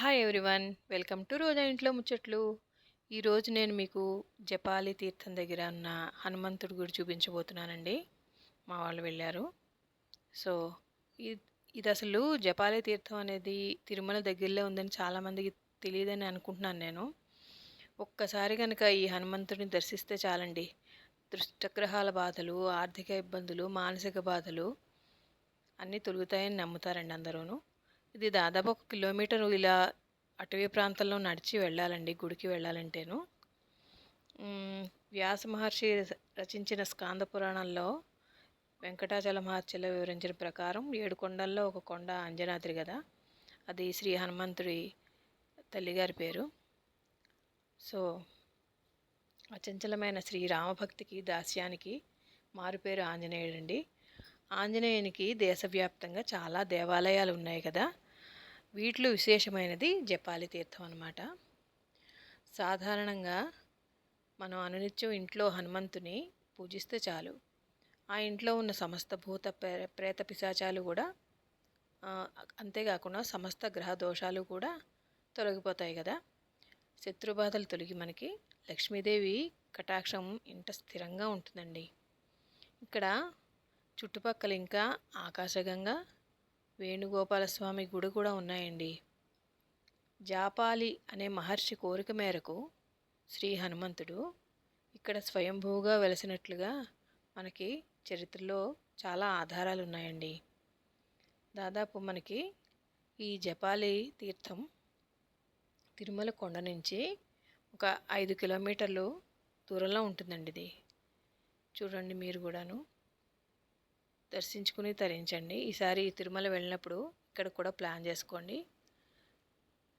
Hi everyone welcome to Roja ఇంట్లో ముచ్చట్లు ఈరోజు నేను మీకు జపాలి తీర్థం దగ్గర ఉన్న హనుమంతుడి గుడి చూపించబోతున్నానండి. మా వాళ్ళు వెళ్ళారు. సో ఇది ఇది అసలు జపాలి తీర్థం అనేది తిరుమల దగ్గరలో ఉందని చాలామందికి తెలియదని అనుకుంటున్నాను నేను. ఒక్కసారి కనుక ఈ హనుమంతుడిని దర్శిస్తే చాలండి. దృష్టగ్రహాల బాధలు ఆర్థిక ఇబ్బందులు మానసిక బాధలు అన్నీ తొలుగుతాయని నమ్ముతారండి అందరూను. ఇది దాదాపు ఒక కిలోమీటర్ ఇలా అటవీ ప్రాంతంలో నడిచి వెళ్ళాలండి గుడికి వెళ్ళాలంటేను. వ్యాస మహర్షి రచించిన స్కాంద పురాణంలో వెంకటాచల మహర్షిలో వివరించిన ప్రకారం ఏడు కొండల్లో ఒక కొండ అంజనాద్రి కదా అది శ్రీ హనుమంతుడి తల్లిగారి పేరు. సో అచంచలమైన శ్రీ రామభక్తికి దాస్యానికి మారుపేరు ఆంజనేయుడండి. ఆంజనేయునికి దేశవ్యాప్తంగా చాలా దేవాలయాలు ఉన్నాయి కదా వీటిలో విశేషమైనది జపాలి తీర్థం అన్నమాట. సాధారణంగా మనం అనునిత్యం ఇంట్లో హనుమంతుని పూజిస్తే చాలు. ఆ ఇంట్లో ఉన్న సమస్త భూత ప్రే ప్రేత పిశాచాలు కూడా అంతేకాకుండా సమస్త గ్రహ దోషాలు కూడా తొలగిపోతాయి కదా. శత్రుబాధలు తొలగి మనకి లక్ష్మీదేవి కటాక్షం ఇంట స్థిరంగా ఉంటుందండి. ఇక్కడ చుట్టుపక్కల ఇంకా ఆకాశగంగా వేణుగోపాలస్వామి గుడి కూడా ఉన్నాయండి. జాపాలి అనే మహర్షి కోరిక మేరకు శ్రీ హనుమంతుడు ఇక్కడ స్వయంభూగా వెలసినట్లుగా మనకి చరిత్రలో చాలా ఆధారాలు ఉన్నాయండి. దాదాపు మనకి ఈ జపాలి తీర్థం తిరుమల కొండ నుంచి ఒక ఐదు కిలోమీటర్లు దూరంలో ఉంటుందండి ఇది. చూడండి మీరు కూడాను. దర్శించుకుని తరించండి. ఈసారి తిరుమల వెళ్ళినప్పుడు ఇక్కడ కూడా ప్లాన్ చేసుకోండి.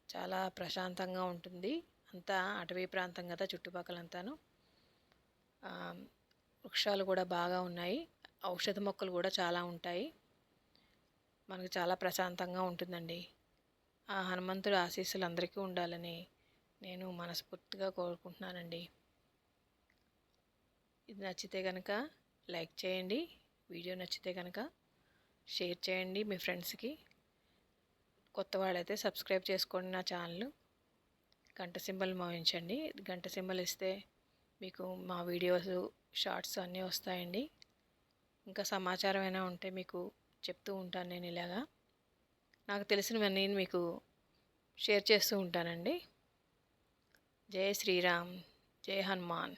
చాలా ప్రశాంతంగా ఉంటుంది. అంతా అటవీ ప్రాంతం కదా చుట్టుపక్కలంతాను. వృక్షాలు కూడా బాగా ఉన్నాయి. ఔషధ మొక్కలు కూడా చాలా ఉంటాయి. మనకు చాలా ప్రశాంతంగా ఉంటుందండి. ఆ హనుమంతుడు ఆశీస్సులు అందరికీ ఉండాలని నేను మనస్ఫూర్తిగా కోరుకుంటున్నానండి. ఇది నచ్చితే కనుక లైక్ చేయండి. వీడియో నచ్చితే కనుక షేర్ చేయండి మీ ఫ్రెండ్స్కి. కొత్త వాళ్ళైతే సబ్స్క్రైబ్ చేసుకోండి నా ఛానల్. గంట సింబల్ మోయించండి. గంట సింబల్ ఇస్తే మీకు మా వీడియోస్ షార్ట్స్ అన్నీ వస్తాయండి. ఇంకా సమాచారం అయినా ఉంటే మీకు చెప్తూ ఉంటాను నేను ఇలాగా. నాకు తెలిసినవన్నీ మీకు షేర్ చేస్తూ ఉంటానండి. జై శ్రీరామ్ జై హనుమాన్.